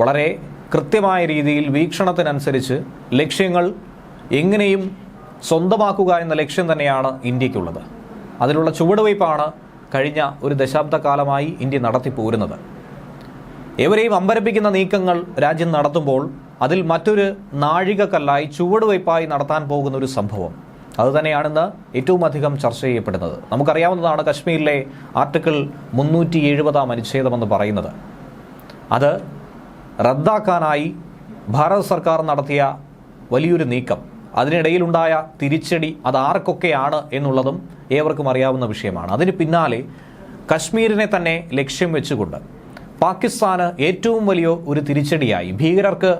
വളരെ കൃത്യമായ രീതിയിൽ വീക്ഷണത്തിനനുസരിച്ച് ലക്ഷ്യങ്ങൾ എങ്ങനെയും സ്വന്തമാക്കുക എന്ന ലക്ഷ്യം തന്നെയാണ് ഇന്ത്യക്കുള്ളത്. അതിലുള്ള ചുവടുവയ്പ്പാണ് കഴിഞ്ഞ ഒരു ദശാബ്ദ കാലമായി ഇന്ത്യ നടത്തിപ്പോരുന്നത് എവരെയും അമ്പരപ്പിക്കുന്ന നീക്കങ്ങൾ രാജ്യം നടത്തുമ്പോൾ അതിൽ മറ്റൊരു നാഴികക്കല്ലായി ചുവടുവയ്പ്പായി നടത്താൻ പോകുന്ന ഒരു സംഭവം. അതുതന്നെയാണിന്ന് ഏറ്റവും അധികം ചർച്ച ചെയ്യപ്പെടുന്നത്. നമുക്കറിയാവുന്നതാണ് കശ്മീരിലെ ആർട്ടിക്കിൾ മുന്നൂറ്റി എഴുപതാം അനുച്ഛേദമെന്ന് പറയുന്നത്. അത് റദ്ദാക്കാനായി ഭാരത സർക്കാർ നടത്തിയ വലിയൊരു നീക്കം. അതിനിടയിലുണ്ടായ തിരിച്ചടി അത് ആർക്കൊക്കെയാണ് എന്നുള്ളതും ഏവർക്കും അറിയാവുന്ന വിഷയമാണ്. അതിന് പിന്നാലെ കശ്മീരിനെ തന്നെ ലക്ഷ്യം വെച്ചുകൊണ്ട് പാകിസ്ഥാന് ഏറ്റവും വലിയ ഒരു തിരിച്ചടിയായി ഭീകരർക്ക്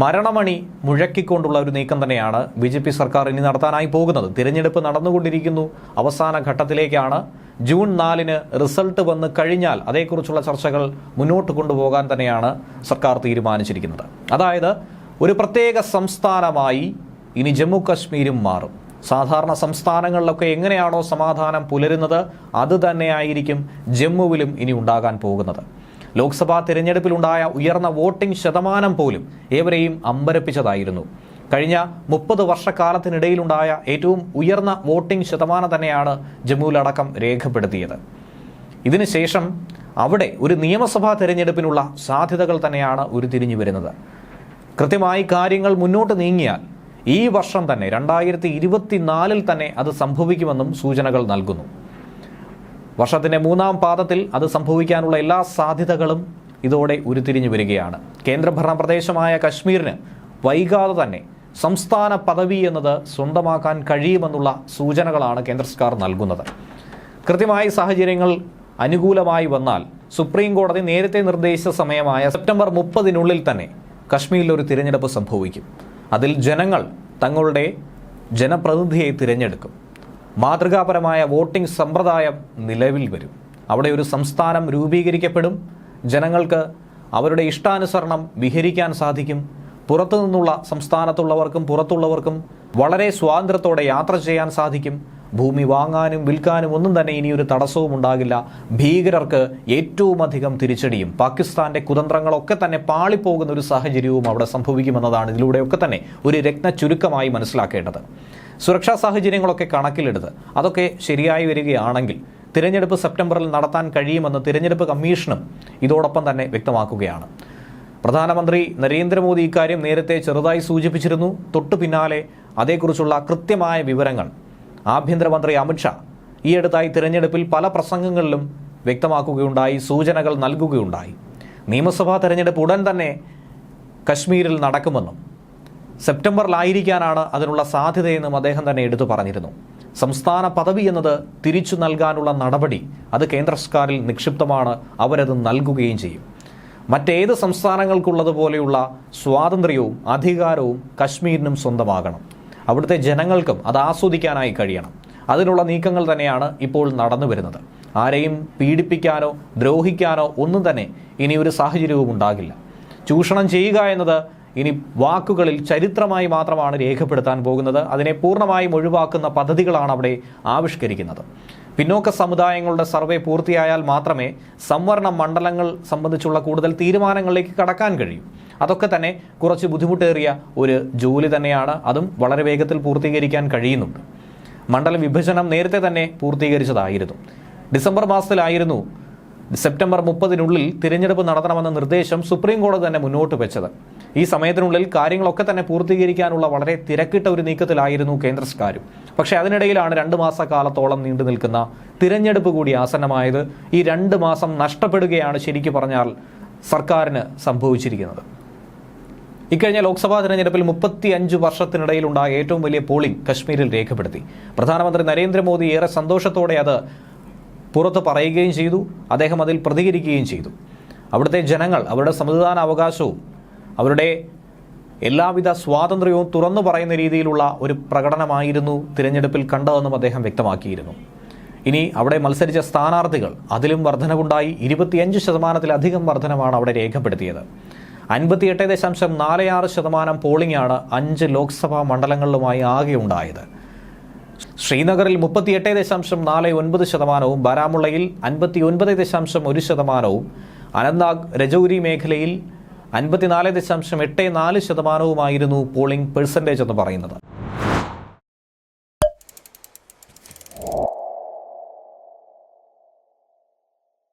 മരണമണി മുഴക്കിക്കൊണ്ടുള്ള ഒരു നീക്കം തന്നെയാണ് ബി ജെ പി സർക്കാർ ഇനി നടത്താനായി പോകുന്നത്. തിരഞ്ഞെടുപ്പ് നടന്നുകൊണ്ടിരിക്കുന്നു. അവസാന ഘട്ടത്തിലേക്കാണ്. ജൂൺ നാലിന് റിസൾട്ട് വന്ന് കഴിഞ്ഞാൽ അതേക്കുറിച്ചുള്ള ചർച്ചകൾ മുന്നോട്ട് കൊണ്ടുപോകാൻ തന്നെയാണ് സർക്കാർ തീരുമാനിച്ചിരിക്കുന്നത്. അതായത് ഒരു പ്രത്യേക സംസ്ഥാനമായി ഇനി ജമ്മു കശ്മീരും മാറും. സാധാരണ സംസ്ഥാനങ്ങളിലൊക്കെ എങ്ങനെയാണോ സമാധാനം പുലരുന്നത് അത് തന്നെയായിരിക്കും ജമ്മുവിലും ഇനി ഉണ്ടാകാൻ പോകുന്നത്. ലോക്സഭാ തിരഞ്ഞെടുപ്പിലുണ്ടായ ഉയർന്ന വോട്ടിംഗ് ശതമാനം പോലും ഏവരെയും അമ്പരപ്പിച്ചതായിരുന്നു. കഴിഞ്ഞ മുപ്പത് വർഷക്കാലത്തിനിടയിലുണ്ടായ ഏറ്റവും ഉയർന്ന വോട്ടിംഗ് ശതമാനം തന്നെയാണ് ജമ്മുവിലടക്കം രേഖപ്പെടുത്തിയത്. ഇതിനുശേഷം അവിടെ ഒരു നിയമസഭാ തെരഞ്ഞെടുപ്പിനുള്ള സാധ്യതകൾ തന്നെയാണ് ഉരുത്തിരിഞ്ഞു വരുന്നത്. കൃത്യമായി കാര്യങ്ങൾ മുന്നോട്ട് നീങ്ങിയാൽ ഈ വർഷം തന്നെ രണ്ടായിരത്തി ഇരുപത്തിനാലിൽ തന്നെ അത് സംഭവിക്കുമെന്നും സൂചനകൾ നൽകുന്നു. വർഷത്തിന്റെ മൂന്നാം പാദത്തിൽ അത് സംഭവിക്കാനുള്ള എല്ലാ സാധ്യതകളും ഇതോടെ ഉരുത്തിരിഞ്ഞു വരികയാണ്. കേന്ദ്രഭരണ പ്രദേശമായ കശ്മീരിന് വൈകാതെ തന്നെ സംസ്ഥാന പദവി എന്നത് സ്വന്തമാക്കാൻ കഴിയുമെന്നുള്ള സൂചനകളാണ് കേന്ദ്ര സർക്കാർ നൽകുന്നത്. കൃത്യമായി സാഹചര്യങ്ങൾ അനുകൂലമായി വന്നാൽ സുപ്രീം കോടതി നേരത്തെ നിർദ്ദേശിച്ച സമയമായ സെപ്റ്റംബർ മുപ്പതിനുള്ളിൽ തന്നെ കശ്മീരിൽ ഒരു തിരഞ്ഞെടുപ്പ് സംഭവിക്കും. അതിൽ ജനങ്ങൾ തങ്ങളുടെ ജനപ്രതിനിധിയെ തിരഞ്ഞെടുക്കും. മാതൃകാപരമായ വോട്ടിംഗ് സമ്പ്രദായം നിലവിൽ വരും. അവിടെ ഒരു സംസ്ഥാനം രൂപീകരിക്കപ്പെടും. ജനങ്ങൾക്ക് അവരുടെ ഇഷ്ടാനുസരണം വിഹരിക്കാൻ സാധിക്കും. പുറത്തു നിന്നുള്ള സംസ്ഥാനത്തുള്ളവർക്കും പുറത്തുള്ളവർക്കും വളരെ സ്വാതന്ത്ര്യത്തോടെ യാത്ര ചെയ്യാൻ സാധിക്കും. ഭൂമി വാങ്ങാനും വിൽക്കാനും ഒന്നും തന്നെ ഇനിയൊരു തടസ്സവും ഉണ്ടാകില്ല. ഭീകരർക്ക് ഏറ്റവും അധികം തിരിച്ചടിയും. പാകിസ്ഥാന്റെ കുതന്ത്രങ്ങളൊക്കെ തന്നെ പാളിപ്പോകുന്ന ഒരു സാഹചര്യവും അവിടെ സംഭവിക്കുമെന്നതാണ് ഇതിലൂടെയൊക്കെ തന്നെ ഒരു രത്ന ചുരുക്കമായി മനസ്സിലാക്കേണ്ടത്. സുരക്ഷാ സാഹചര്യങ്ങളൊക്കെ കണക്കിലെടുത്ത് അതൊക്കെ ശരിയായി വരികയാണെങ്കിൽ തിരഞ്ഞെടുപ്പ് സെപ്റ്റംബറിൽ നടത്താൻ കഴിയുമെന്ന് തിരഞ്ഞെടുപ്പ് കമ്മീഷനും ഇതോടൊപ്പം തന്നെ വ്യക്തമാക്കുകയാണ്. പ്രധാനമന്ത്രി നരേന്ദ്രമോദി ഇക്കാര്യം നേരത്തെ ചെറുതായി സൂചിപ്പിച്ചിരുന്നു. തൊട്ടു പിന്നാലെ അതേക്കുറിച്ചുള്ള കൃത്യമായ വിവരങ്ങൾ ആഭ്യന്തരമന്ത്രി അമിത്ഷാ ഈയടുത്തായി തിരഞ്ഞെടുപ്പിൽ പല പ്രസംഗങ്ങളിലും വ്യക്തമാക്കുകയുണ്ടായി സൂചനകൾ നൽകുകയുണ്ടായി. നിയമസഭാ തെരഞ്ഞെടുപ്പ് ഉടൻ തന്നെ കശ്മീരിൽ നടക്കുമെന്നും സെപ്റ്റംബറിലായിരിക്കാനാണ് അതിനുള്ള സാധ്യതയെന്നും അദ്ദേഹം തന്നെ എടുത്തു പറഞ്ഞിരുന്നു. സംസ്ഥാന പദവി എന്നത് തിരിച്ചു നൽകാനുള്ള നടപടി അത് കേന്ദ്ര സർക്കാരിൽ നിക്ഷിപ്തമാണ് അവരത് നൽകുകയും ചെയ്യും. മറ്റേത് സംസ്ഥാനങ്ങൾക്കുള്ളതുപോലെയുള്ള സ്വാതന്ത്ര്യവും അധികാരവും കശ്മീരിനും സ്വന്തമാകണം. അവിടുത്തെ ജനങ്ങൾക്കും അത് ആസ്വദിക്കാനായി കഴിയണം. അതിനുള്ള നീക്കങ്ങൾ തന്നെയാണ് ഇപ്പോൾ നടന്നു വരുന്നത്. ആരെയും പീഡിപ്പിക്കാനോ ദ്രോഹിക്കാനോ ഒന്നും തന്നെ ഇനി ഒരു സാഹചര്യവും ഉണ്ടാകില്ല. ചൂഷണം ചെയ്യുക എന്നത് ഇനി വാക്കുകളിൽ ചരിത്രമായി മാത്രമാണ് രേഖപ്പെടുത്താൻ പോകുന്നത്. അതിനെ പൂർണമായും ഒഴിവാക്കുന്ന പദ്ധതികളാണ് അവിടെ ആവിഷ്കരിക്കുന്നത്. പിന്നോക്ക സമുദായങ്ങളുടെ സർവേ പൂർത്തിയായാൽ മാത്രമേ സംവരണ മണ്ഡലങ്ങൾ സംബന്ധിച്ചുള്ള കൂടുതൽ തീരുമാനങ്ങളിലേക്ക് കടക്കാൻ കഴിയൂ. അതൊക്കെ തന്നെ കുറച്ച് ബുദ്ധിമുട്ടേറിയ ഒരു ജോലി തന്നെയാണ്. അതും വളരെ വേഗത്തിൽ പൂർത്തീകരിക്കാൻ കഴിയുന്നുണ്ട്. മണ്ഡല വിഭജനം നേരത്തെ തന്നെ പൂർത്തീകരിച്ചതായിരുന്നു. ഡിസംബർ മാസത്തിലായിരുന്നു സെപ്റ്റംബർ മുപ്പതിനുള്ളിൽ തിരഞ്ഞെടുപ്പ് നടത്തണമെന്ന നിർദ്ദേശം സുപ്രീം കോടതി തന്നെ മുന്നോട്ട് വെച്ചത്. ഈ സമയത്തിനുള്ളിൽ കാര്യങ്ങളൊക്കെ തന്നെ പൂർത്തീകരിക്കാനുള്ള വളരെ തിരക്കിട്ട ഒരു നീക്കത്തിലായിരുന്നു കേന്ദ്ര സർക്കാരും പക്ഷേ അതിനിടയിലാണ് രണ്ട് മാസക്കാലത്തോളം നീണ്ടു നിൽക്കുന്ന തിരഞ്ഞെടുപ്പ് കൂടി ആസന്നമായത്. ഈ രണ്ട് മാസം നഷ്ടപ്പെടുകയാണ് ശരിക്കു പറഞ്ഞാൽ സർക്കാരിന് സംഭവിച്ചിരിക്കുന്നത്. ഇക്കഴിഞ്ഞ ലോക്സഭാ തെരഞ്ഞെടുപ്പിൽ മുപ്പത്തി അഞ്ച് വർഷത്തിനിടയിലുണ്ടായ ഏറ്റവും വലിയ പോളിംഗ് കശ്മീരിൽ രേഖപ്പെടുത്തി. പ്രധാനമന്ത്രി നരേന്ദ്രമോദി ഏറെ സന്തോഷത്തോടെ അത് പുറത്ത് പറയുകയും ചെയ്തു. അദ്ദേഹം അതിൽ പ്രതികരിക്കുകയും ചെയ്തു. അവിടുത്തെ ജനങ്ങൾ അവരുടെ സമ്മതിദാന അവകാശവും അവരുടെ എല്ലാവിധ സ്വാതന്ത്ര്യവും തുറന്നു പറയുന്ന രീതിയിലുള്ള ഒരു പ്രകടനമായിരുന്നു തിരഞ്ഞെടുപ്പിൽ കണ്ടതെന്നും അദ്ദേഹം വ്യക്തമാക്കിയിരുന്നു. ഇനി അവിടെ മത്സരിച്ച സ്ഥാനാർത്ഥികൾ അതിലും വർധനവുണ്ടായി. ഇരുപത്തിയഞ്ച് ശതമാനത്തിലധികം വർധനമാണ് അവിടെ രേഖപ്പെടുത്തിയത്. അൻപത്തിയെട്ട് ദശാംശം നാല് ആറ് ശതമാനം പോളിംഗാണ് അഞ്ച് ലോക്സഭാ മണ്ഡലങ്ങളിലുമായി ആകെ ഉണ്ടായത്. ശ്രീനഗറിൽ മുപ്പത്തിയെട്ട് ദശാംശം നാല് ഒൻപത് ശതമാനവും ബാരാമുള്ളയിൽ അൻപത്തി ഒൻപത് ദശാംശം ഒരു ശതമാനവും അനന്ത്നാഗ് രജൌരി മേഖലയിൽ അൻപത്തിനാല് ദശാംശം എട്ട് നാല് ശതമാനവുമായിരുന്നു പോളിംഗ് പെർസെന്റേജ് എന്ന് പറയുന്നത്.